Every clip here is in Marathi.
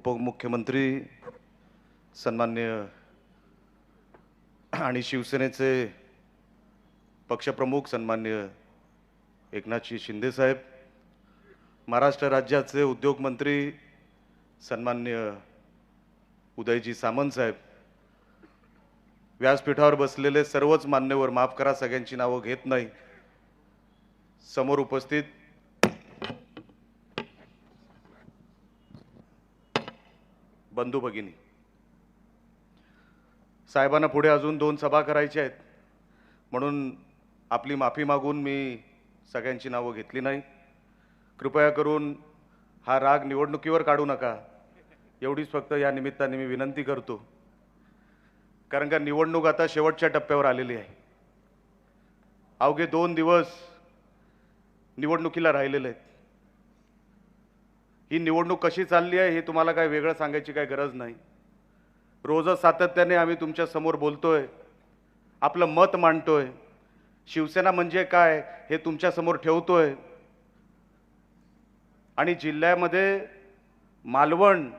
उपमुख्यमंत्री सन्मान्य आणि शिवसेनेचे पक्षप्रमुख सन्मान्य एकनाथजी शिंदेसाहेब महाराष्ट्र राज्याचे उद्योगमंत्री सन्मान्य उदयजी सामंत साहेब व्यासपीठावर बसलेले सर्वच मान्यवर माफ करा सगळ्यांची नावं घेत नाही समोर उपस्थित बंधू भगिनी. साहेबांना पुढे अजून दोन सभा करायच्या आहेत. म्हणून आपली माफी मागून मी सगळ्यांची नावं घेतली नाही. कृपया करून हा राग निवडणुकीवर काढू नका. एवढीच फक्त या निमित्ताने मी विनंती करतो. कारण का निवडणूक आता शेवटच्या टप्प्यावर आलेली आहे. अवघे दोन दिवस निवडणुकीला राहिलेले आहेत. ही निवडणूक कशी चालली आहे हे तुम्हाला काय वेगळं सांगायची काय गरज नाही. रोजच सातत्याने आम्ही तुमच्यासमोर बोलतो आहे आपलं मत मांडतो आहे शिवसेना म्हणजे काय हे तुमच्यासमोर ठेवतो आहे आणि जिल्ह्यामध्ये मालवण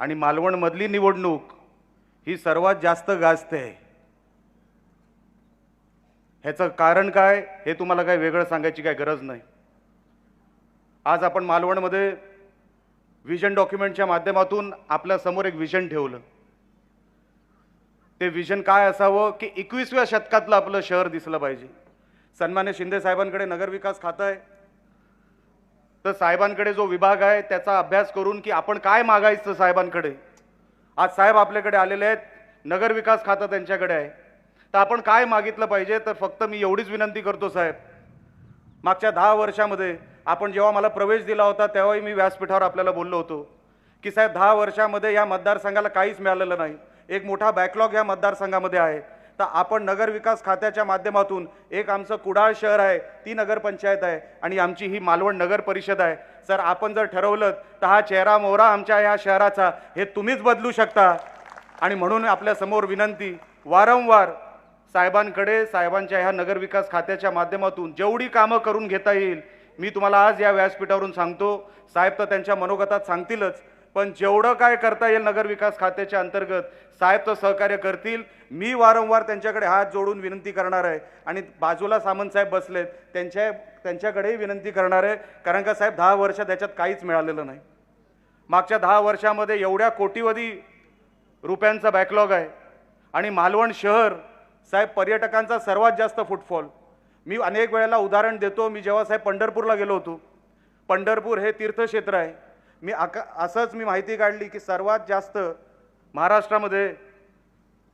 आणि मालवणमधली निवडणूक ही सर्वात जास्त गाजते आहे. ह्याचं कारण काय हे तुम्हाला काय वेगळं सांगायची काय गरज नाही. आज आपण मालवणमध्ये विजन डॉक्युमेंटच्या माध्यमातून आपल्यासमोर एक विजन ठेवलं. ते विजन काय असावं की एकवीसव्या शतकातलं आपलं शहर दिसलं पाहिजे. सन्मान्य शिंदे साहेबांकडे नगरविकास खातं आहे. तर साहेबांकडे जो विभाग आहे त्याचा अभ्यास करून की आपण काय मागायचं साहेबांकडे? आज साहेब आपल्याकडे आलेले आहेत नगरविकास खातं त्यांच्याकडे आहे. तर आपण काय मागितलं पाहिजे? तर फक्त मी एवढीच विनंती करतो साहेब. मागच्या दहा वर्षामध्ये आपण जेव्हा मला प्रवेश दिला होता तेव्हाही मी व्यासपीठावर आपल्याला बोललो होतो की साहेब दहा वर्षामध्ये या मतदारसंघाला काहीच मिळालेलं नाही. एक मोठा बॅकलॉग या मतदारसंघामध्ये आहे. तर आपण नगरविकास खात्याच्या माध्यमातून एक आमचं कुडाळ शहर आहे ती नगरपंचायत आहे आणि आमची ही मालवण नगर परिषद आहे. सर आपण जर ठरवलं तर हा चेहरा मोहरा आमच्या या शहराचा हे तुम्हीच बदलू शकता. आणि म्हणून आपल्यासमोर विनंती वारंवार साहेबांकडे साहेबांच्या ह्या नगरविकास खात्याच्या माध्यमातून जेवढी कामं करून घेता येईल मी तुम्हाला आज या व्यासपीठावरून सांगतो साहेब तर त्यांच्या मनोगतात सांगतीलच पण जेवढं काय करता येईल नगरविकास खात्याच्या अंतर्गत साहेब तर सहकार्य करतील. मी वारंवार त्यांच्याकडे हात जोडून विनंती करणार आहे आणि बाजूला सामंत साहेब बसलेत त्यांच्या त्यांच्याकडेही विनंती करणार आहे कारण का साहेब दहा वर्ष त्याच्यात काहीच मिळालेलं नाही. मागच्या दहा वर्षामध्ये एवढ्या कोटीवधी रुपयांचा बॅकलॉग आहे. आणि मालवण शहर साहेब पर्यटकांचा सर्वात जास्त फुटफॉल मी अनेक वेळेला उदाहरण देतो. मी जेव्हा साहेब पंढरपूरला गेलो होतो. पंढरपूर हे तीर्थक्षेत्र आहे. मी आका असंच मी माहिती काढली की सर्वात जास्त महाराष्ट्रामध्ये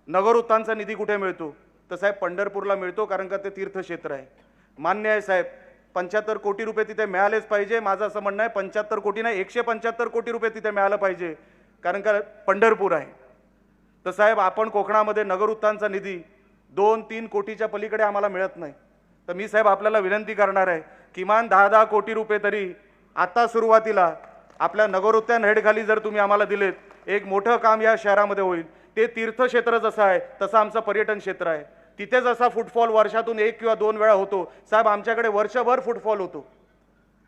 नगरोत्थानचा निधी कुठे मिळतो? तर साहेब पंढरपूरला मिळतो कारण का ते तीर्थक्षेत्र आहे. मान्य आहे साहेब पंच्याहत्तर कोटी रुपये तिथे मिळालेच पाहिजे. माझं असं म्हणणं आहे पंच्याहत्तर कोटी नाही एकशे पंच्याहत्तर कोटी रुपये तिथे मिळालं पाहिजे. कारण का पंढरपूर आहे. तर साहेब आपण कोकणामध्ये नगरोत्थानचा निधी दोन तीन कोटीच्या पलीकडे आम्हाला मिळत नाही. तर मी साहेब आपल्याला विनंती करणार आहे किमान दहा दहा कोटी रुपये तरी आता सुरुवातीला आपल्या नगरोत्थान हेडखाली जर तुम्ही आम्हाला दिलेत एक मोठं काम या शहरामध्ये होईल. ते तीर्थक्षेत्र जसं आहे तसं आमचं पर्यटन क्षेत्र आहे. तिथे जसा फुटफॉल वर्षातून एक किंवा दोन वेळा होतो. साहेब आमच्याकडे वर्षभर फुटफॉल होतो.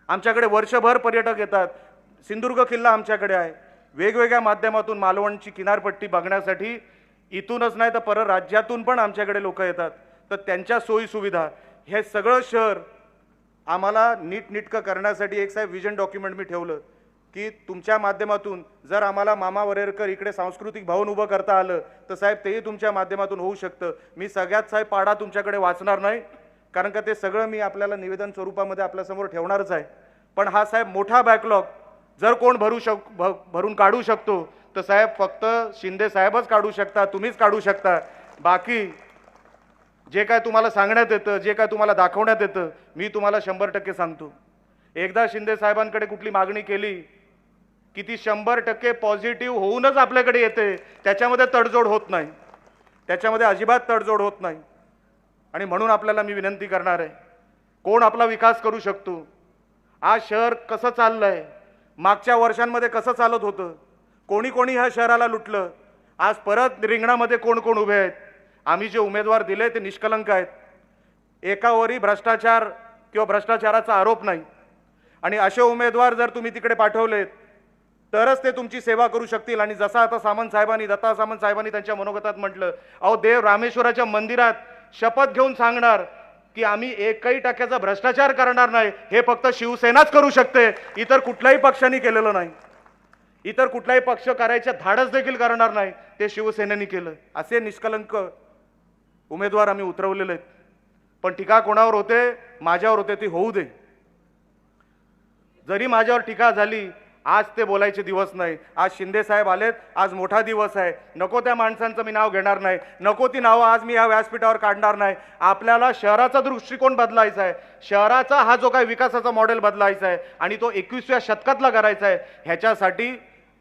आमच्याकडे वर्षभर पर्यटक येतात. सिंधुदुर्ग किल्ला आमच्याकडे आहे. वेगवेगळ्या माध्यमातून मालवणची किनारपट्टी बघण्यासाठी इथूनच नाही तर परत राज्यातून पण आमच्याकडे लोक येतात. तर त्यांच्या सोयीसुविधा हे सगळं शहर आम्हाला नीटनीटकं करण्यासाठी एक साहेब विजन डॉक्युमेंट मी ठेवलं की तुमच्या माध्यमातून जर आम्हाला मामा वरेरकर इकडे सांस्कृतिक भवन उभं करता आलं तर साहेब तेही तुमच्या माध्यमातून होऊ शकतं. मी सगळ्यात साहेब पाडा तुमच्याकडे वाचणार नाही कारण का ते सगळं मी आपल्याला निवेदन स्वरूपामध्ये आपल्यासमोर ठेवणारच आहे. पण हा साहेब मोठा बॅकलॉग जर कोण भरू शक भ भरून काढू शकतो तर साहेब फक्त शिंदे साहेबच काढू शकता तुम्हीच काढू शकता. बाकी जे काय तुम्हाला सांगण्यात येतं जे काय तुम्हाला दाखवण्यात येतं मी तुम्हाला शंभर टक्के सांगतो. एकदा शिंदे साहेबांकडे कुठली मागणी केली की ती शंभर टक्के पॉझिटिव्ह होऊनच आपल्याकडे येते त्याच्यामध्ये तडजोड होत नाही. त्याच्यामध्ये अजिबात तडजोड होत नाही. आणि म्हणून आपल्याला मी विनंती करणार आहे कोण आपला विकास करू शकतो? आज शहर कसं चाललं आहे मागच्या वर्षांमध्ये कसं चालत होतं? कोणी कोणी ह्या शहराला लुटलं? आज परत रिंगणामध्ये कोण कोण उभे आहेत? आम्ही जे उमेदवार दिले ते निष्कलंक आहेत. एकावरही भ्रष्टाचार किंवा भ्रष्टाचाराचा आरोप नाही. आणि असे उमेदवार जर तुम्ही तिकडे पाठवलेत तरच ते तुमची सेवा करू शकतील. आणि जसं आता सामंत साहेबांनी दत्ता सामंत साहेबांनी त्यांच्या मनोगतात म्हटलं अहो देव रामेश्वराच्या मंदिरात शपथ घेऊन सांगणार की आम्ही एकही टक्क्याचा भ्रष्टाचार करणार नाही. हे फक्त शिवसेनाच करू शकते. इतर कुठल्याही पक्षांनी केलेलं नाही. इतर कुठलाही पक्ष करायच्या धाडस देखील करणार नाही. ते शिवसेनेने केलं. असे निष्कलंक उमेदवार आम्ही उतरवलेले आहेत. पण टीका कोणावर होते माझ्यावर होते ती होऊ दे. जरी माझ्यावर टीका झाली आज ते बोलायचे दिवस नाही. आज शिंदे साहेब आलेत आज मोठा दिवस आहे. नको त्या माणसांचं मी नाव घेणार नाही. नको ती नावं आज मी या व्यासपीठावर काढणार नाही. आपल्याला शहराचा दृष्टिकोन बदलायचा आहे. शहराचा हा जो काही विकासाचा मॉडेल बदलायचा आहे आणि तो एकवीसव्या शतकातला करायचा आहे ह्याच्यासाठी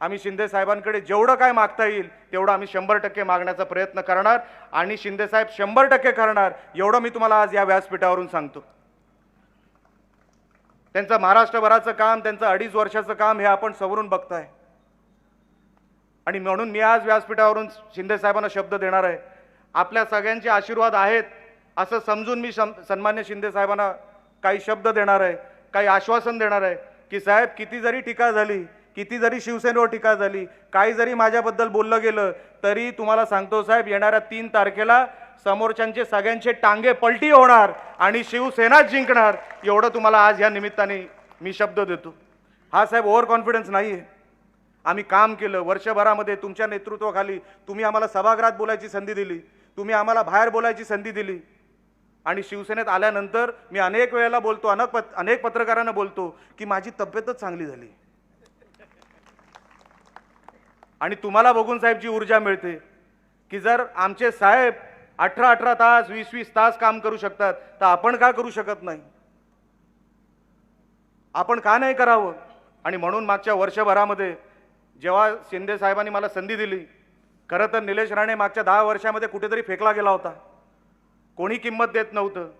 आम्ही शिंदे साहेबांकडे जेवढं काय मागता येईल तेवढं आम्ही शंभर टक्के मागण्याचा प्रयत्न करणार आणि शिंदे साहेब शंभर टक्के करणार एवढं मी तुम्हाला आज या व्यासपीठावरून सांगतो. त्यांचं महाराष्ट्रभराचं काम त्यांचं अडीच वर्षाचं काम हे आपण समोरून बघताय. आणि म्हणून मी आज व्यासपीठावरून शिंदे साहेबांना शब्द देणार आहे. आपल्या सगळ्यांचे आशीर्वाद आहेत असं समजून मी सम- सन्मान्य शिंदे साहेबांना काही शब्द देणार आहे काही आश्वासन देणार आहे की साहेब किती जरी टीका झाली किती जरी शिवसेनेवर टीका झाली काही जरी माझ्याबद्दल बोललं गेलं तरी तुम्हाला सांगतो साहेब येणाऱ्या तीन तारखेला समोरच्यांचे सगळ्यांचे टांगे पलटी होणार आणि शिवसेना जिंकणार. एवढं तुम्हाला आज या निमित्ताने मी शब्द देतो. हा साहेब ओव्हर कॉन्फिडन्स नाही आहे आम्ही काम केलं वर्षभरामध्ये तुमच्या नेतृत्वाखाली तुम्ही आम्हाला सभागृहात बोलायची संधी दिली तुम्ही आम्हाला बाहेर बोलायची संधी दिली. आणि शिवसेनेत आल्यानंतर मी अनेक वेळेला बोलतो अनेक पत अनेक पत्रकारांना बोलतो की माझी तब्येतच चांगली झाली. आणि तुम्हाला बघून साहेब जी ऊर्जा मिळते की जर आमचे साहेब अठरा अठरा तास वीस वीस तास काम करू शकतात तर आपण का करू शकत नाही? आपण का नाही करावं? आणि म्हणून मागच्या वर्षभरामध्ये जेव्हा शिंदे साहेबांनी मला संधी दिली खरं तर निलेश राणे मागच्या दहा वर्षामध्ये कुठेतरी फेकला गेला होता. कोणी किंमत देत नव्हतं.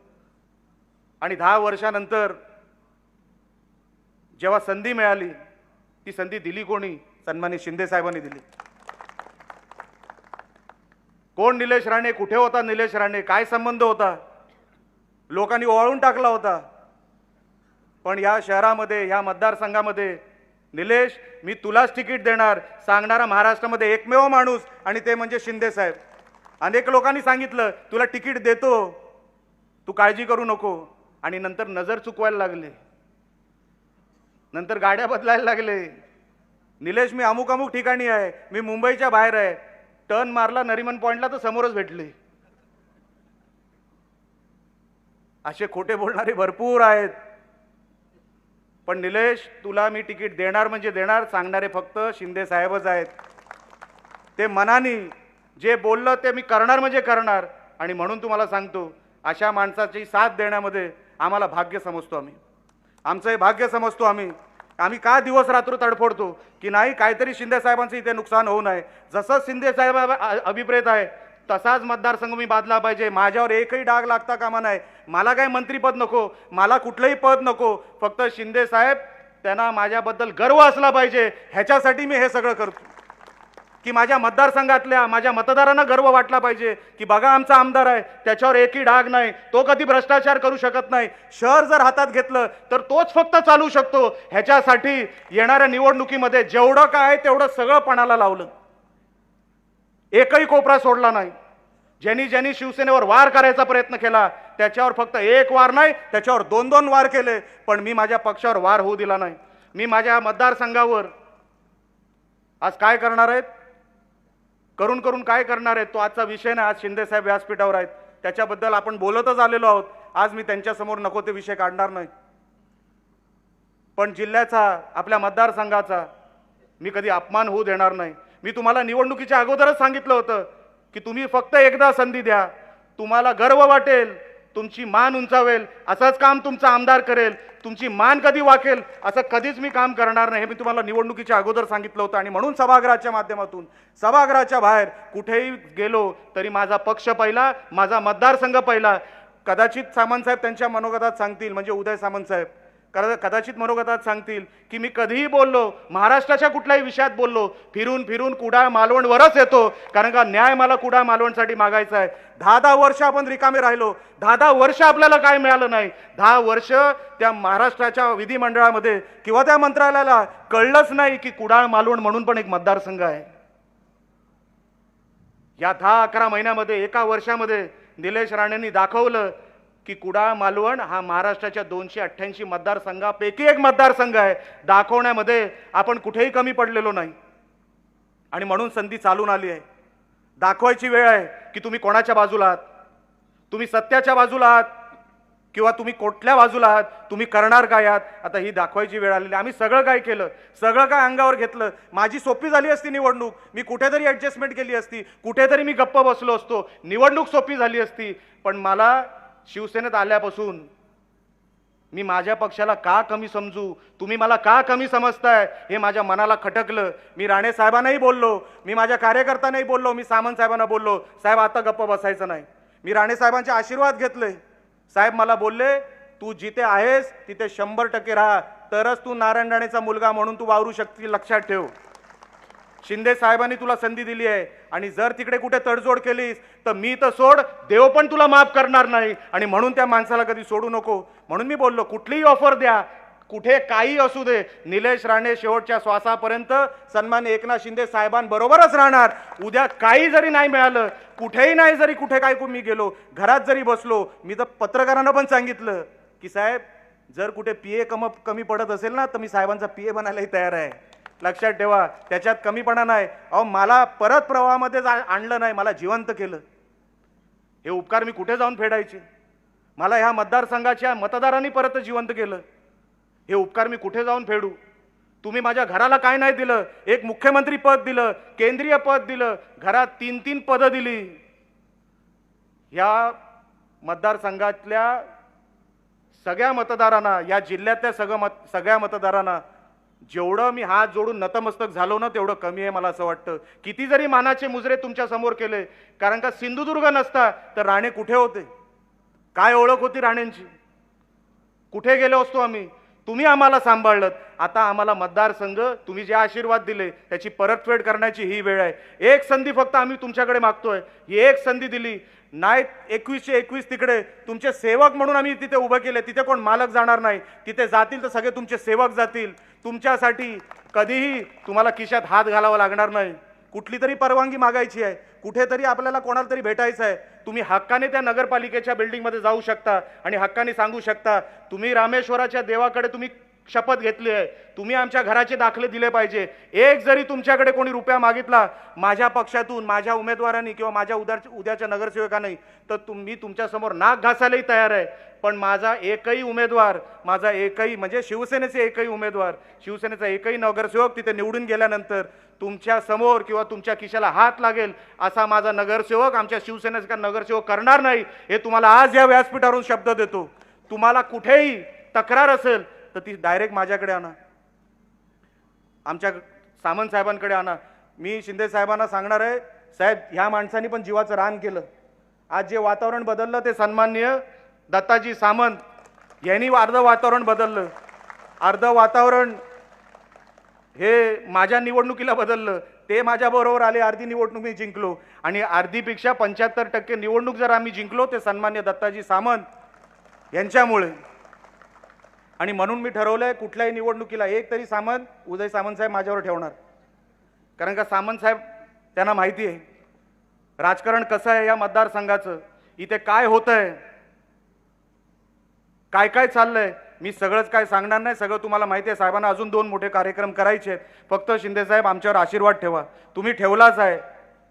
आणि दहा वर्षानंतर जेव्हा संधी मिळाली ती संधी दिली कोणी? सन्मानित शिंदे साहेबांनी दिली. कोण निलेश राणे? कुठे होता निलेश राणे? काय संबंध होता? लोकांनी ओवाळून टाकला होता. पण या शहरामध्ये ह्या मतदारसंघामध्ये निलेश मी तुलाच तिकीट देणार सांगणारा महाराष्ट्रामध्ये एकमेव माणूस आणि ते म्हणजे शिंदे साहेब. अनेक लोकांनी सांगितलं तुला तिकीट देतो. तू काळजी करू नको. आणि नंतर नजर चुकवायला लागले. नंतर गाड्या बदलायला लागले. निलेश मी अमुक अमुक ठिकाणी आहे. मी मुंबईच्या बाहेर आहे. टर्न मारला नरिमन पॉइंटला तर समोरच भेटली. असे खोटे बोलणारे भरपूर आहेत. पण निलेश तुला मी तिकीट देणार म्हणजे देणार सांगणारे फक्त शिंदे साहेबच आहेत. ते मनाने जे बोललं ते मी करणार म्हणजे करणार. आणि म्हणून तुम्हाला सांगतो अशा माणसाची साथ देण्यामध्ये आम्हाला भाग्य समजतो आम्ही. आमचं हे भाग्य समजतो आम्ही. आम्ही का दिवस रात्र तडफोडतो? की नाही काहीतरी शिंदेसाहेबांचं इथे नुकसान होऊ नये. जसं शिंदेसाहेब अभिप्रेत आहे तसाच मतदारसंघ मी बांधला पाहिजे. माझ्यावर एकही डाग लागता कामा नाही मला काही मंत्रीपद नको मला कुठलंही पद नको. फक्त शिंदे साहेब त्यांना माझ्याबद्दल गर्व असला पाहिजे. ह्याच्यासाठी मी हे सगळं करतो. की माझ्या मतदारसंघातल्या माझ्या मतदारांना गर्व वाटला पाहिजे की बघा आमचा आमदार आहे त्याच्यावर एकही डाग नाही तो कधी भ्रष्टाचार करू शकत नाही. शहर जर हातात घेतलं तर तोच फक्त चालू शकतो. ह्याच्यासाठी येणाऱ्या निवडणुकीमध्ये जेवढं काय तेवढं सगळं पणाला लावलं. एकही कोपरा सोडला नाही. ज्यांनी ज्यांनी शिवसेनेवर वार करायचा प्रयत्न केला त्याच्यावर फक्त एक वार नाही त्याच्यावर दोन दोन वार केले पण मी माझ्या पक्षावर वार होऊ दिला नाही. मी माझ्या मतदारसंघावर आज काय करणार आहेत? करून करून काय करणार आहेत? तो आजचा विषय नाही. आज शिंदेसाहेब व्यासपीठावर आहेत. त्याच्याबद्दल आपण बोलतच आलेलो आहोत. आज मी त्यांच्यासमोर नको ते विषय काढणार नाही. पण जिल्ह्याचा आपल्या मतदारसंघाचा मी कधी अपमान होऊ देणार नाही. मी तुम्हाला निवडणुकीच्या अगोदरच सांगितलं होतं की तुम्ही फक्त एकदा संधी द्या. तुम्हाला गर्व वाटेल. तुमची मान उंचावेल असंच काम तुमचा आमदार करेल तुमची मान कधी वाकेल असं कधीच मी काम करणार नाही हे मी तुम्हाला निवडणुकीच्या अगोदर सांगितलं होतं. आणि म्हणून सभागृहाच्या माध्यमातून सभागृहाच्या बाहेर कुठेही गेलो तरी माझा पक्ष पहिला माझा मतदारसंघ पहिला. कदाचित सामंतसाहेब त्यांच्या मनोगतात सांगतील म्हणजे उदय सामंतसाहेब कदा- कदाचित मनोगतात सांगतील की मी कधीही बोललो महाराष्ट्राच्या कुठल्याही विषयात बोललो फिरून फिरून कुडाळ मालवणवरच येतो. कारण का न्याय मला कुडाळ मालवणसाठी मागायचा आहे. दहा दहा वर्ष आपण रिकामे राहिलो दहा दहा वर्ष आपल्याला काय मिळालं नाही. दहा वर्ष त्या महाराष्ट्राच्या विधिमंडळामध्ये किंवा त्या मंत्रालयाला कळलंच नाही की कुडाळ मालवण म्हणून पण एक मतदारसंघ आहे. या दहा अकरा महिन्यामध्ये एका वर्षामध्ये निलेश राणेंनी दाखवलं की कुडाळ मालवण हा महाराष्ट्राच्या दोनशे अठ्ठ्याऐंशी मतदारसंघापैकी एक मतदारसंघ आहे. दाखवण्यामध्ये आपण कुठेही कमी पडलेलो नाही. आणि म्हणून संधी चालून आली आहे. दाखवायची वेळ आहे की तुम्ही कोणाच्या बाजूला आहात? तुम्ही सत्याच्या बाजूला आहात किंवा तुम्ही कुठल्या बाजूला आहात? तुम्ही करणार काय आहात? आता ही दाखवायची वेळ आलेली आम्ही सगळं काय केलं? सगळं काय अंगावर घेतलं? माझी सोपी झाली असती निवडणूक. मी कुठेतरी ॲडजस्टमेंट केली असती. कुठेतरी मी गप्प बसलो असतो. निवडणूक सोपी झाली असती. पण मला शिवसेनेत आल्यापासून मी माझ्या पक्षाला का कमी समजू? तुम्ही मला का कमी समजताय? हे माझ्या मनाला खटकलं. मी राणे साहेबांनाही बोललो. मी माझ्या कार्यकर्त्यांनाही बोललो. मी सामंत साहेबांना बोललो. साहेब आता गप्प बसायचं नाही. मी राणे साहेबांचे आशीर्वाद घेतले. साहेब मला बोलले तू जिथे आहेस तिथे शंभर टक्के राहा. तरच तू नारायण राणेचा मुलगा म्हणून तू वावरू शकतील लक्षात ठेव. शिंदे साहेबांनी तुला संधी दिली आहे. आणि जर तिकडे कुठे तडजोड केलीस तर मी तर सोड देव पण तुला माफ करणार नाही. आणि म्हणून त्या माणसाला कधी सोडू नको. म्हणून मी बोललो कुठलीही ऑफर द्या. कुठे काही असू दे. निलेश राणे शेवटच्या श्वासापर्यंत सन्मान एकनाथ शिंदे साहेबांबरोबरच राहणार. उद्या काही जरी नाही मिळालं कुठेही नाही जरी कुठे काय मी गेलो घरात जरी बसलो मी तर पत्रकारांना पण सांगितलं की साहेब जर कुठे पी ए कम कमी पडत असेल ना तर मी साहेबांचा पी ए बनायलाही तयार आहे. लक्षात ठेवा त्याच्यात कमीपणा नाही. अहो मला परत प्रवाहामध्ये जा- आणलं नाही मला जिवंत केलं. हे उपकार मी कुठे जाऊन फेडायचे? मला ह्या मतदारसंघाच्या मतदारांनी परत जिवंत केलं. हे उपकार मी कुठे जाऊन फेडू? तुम्ही माझ्या घराला काय नाही दिलं? एक मुख्यमंत्री पद दिलं केंद्रीय पद दिलं घरात तीन तीन पदं दिली. ह्या मतदारसंघातल्या सगळ्या मतदारांना या जिल्ह्यातल्या सगळं मत सगळ्या मतदारांना जेवढं मी हात जोडून नतमस्तक झालो ना तेवढं कमी आहे मला असं वाटतं. किती जरी मानाचे मुजरे तुमच्यासमोर केले कारण का सिंधुदुर्ग नसता तर राणे कुठे होते? काय ओळख होती राणेंची? कुठे गेलो असतो आम्ही? तुम्ही आम्हाला सांभाळलं आता आम्हाला मतदारसंघ तुम्ही जे आशीर्वाद दिले त्याची परतफेड करण्याची ही वेळ आहे. एक संधी फक्त आम्ही तुमच्याकडे मागतोय. ही एक संधी दिली. नाही एकवीसशे एकवीस तिकडे तुमचे सेवक म्हणून आम्ही तिथे उभं केले. तिथे कोण मालक जाणार नाही. तिथे जातील तर सगळे तुमचे सेवक जातील. तुमच्यासाठी कधीही तुम्हाला खिशात हात घालावा लागणार नाही. कुठली तरी परवानगी मागायची आहे. कुठेतरी आपल्याला कोणाला तरी भेटायचं आहे. तुम्ही हक्काने त्या नगरपालिकेच्या बिल्डिंगमध्ये जाऊ शकता आणि हक्काने सांगू शकता तुम्ही रामेश्वराच्या देवाकडे तुम्ही शपथ घेतली आहे. तुम्ही आमच्या घराचे दाखले दिले पाहिजे. एक जरी तुमच्याकडे कोणी रुपया मागितला माझ्या पक्षातून माझ्या उमेदवारांनी किंवा माझ्या उद्या उद्याच्या नगरसेवकांनी तर तुम्ही तुमच्यासमोर नाक घासायलाही तयार आहे. पण माझा एकही उमेदवार माझा एकही म्हणजे शिवसेनेचे एकही उमेदवार शिवसेनेचा एकही नगरसेवक तिथे निवडून गेल्यानंतर तुमच्यासमोर किंवा तुमच्या खिशाला हात लागेल असा माझा नगरसेवक आमच्या शिवसेनेचा नगरसेवक करणार नाही हे तुम्हाला आज या व्यासपीठावरून शब्द देतो. तुम्हाला कुठेही तक्रार असेल तर ती डायरेक्ट माझ्याकडे आणा. आमच्या सामंत साहेबांकडे आणा. मी शिंदे साहेबांना सांगणार आहे साहेब ह्या माणसांनी पण जीवाचं रान केलं. आज जे वातावरण बदललं ते सन्माननीय दत्ताजी सामंत यांनी अर्ध वातावरण बदललं. अर्ध वातावरण हे माझ्या निवडणुकीला बदललं. ते माझ्याबरोबर आले अर्धी निवडणूक मी जिंकलो. आणि अर्धीपेक्षा पंच्याहत्तर टक्के निवडणूक जर आम्ही जिंकलो ते सन्मान्य दत्ताजी सामंत यांच्यामुळे. आणि म्हणून मी ठरवलं आहे कुठल्याही निवडणुकीला एक तरी सामंत उदय सामंत साहेब माझ्यावर ठेवणार. कारण का सामंत साहेब त्यांना माहिती आहे. राजकारण कसं आहे या मतदारसंघाचं? इथे काय होत आहे काय काय चाललंय? मी सगळंच काय सांगणार नाही. सगळं तुम्हाला माहिती आहे. साहेबांना अजून दोन मोठे कार्यक्रम करायचे आहेत. फक्त शिंदेसाहेब आमच्यावर आशीर्वाद ठेवा. तुम्ही ठेवलाच आहे.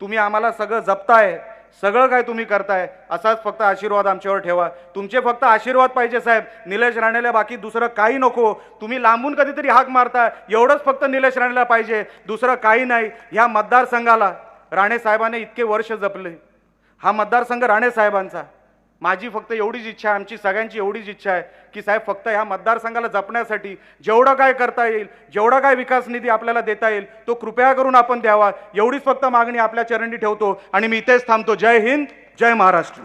तुम्ही आम्हाला सगळं जपताय. सगळं काय तुम्ही करताय असाच फक्त आशीर्वाद आमच्यावर ठेवा. तुमचे फक्त आशीर्वाद पाहिजे साहेब. निलेश राणेला बाकी दुसरं काही नको. तुम्ही लांबून कधीतरी हाक मारता एवढंच फक्त निलेश राणेला पाहिजे. दुसरं काही नाही. ह्या मतदारसंघाला राणेसाहेबाने इतके वर्ष जपले. हा मतदारसंघ राणे साहेबांचा. माझी फक्त एवढीच इच्छा आहे आमची सगळ्यांची एवढीच इच्छा आहे की साहेब फक्त ह्या मतदारसंघाला जपण्यासाठी जेवढं काय करता येईल जेवढा काय विकास निधी आपल्याला देता येईल तो कृपया करून आपण द्यावा. एवढीच फक्त मागणी आपल्या चरणी ठेवतो आणि मी इथेच थांबतो. जय हिंद जय महाराष्ट्र.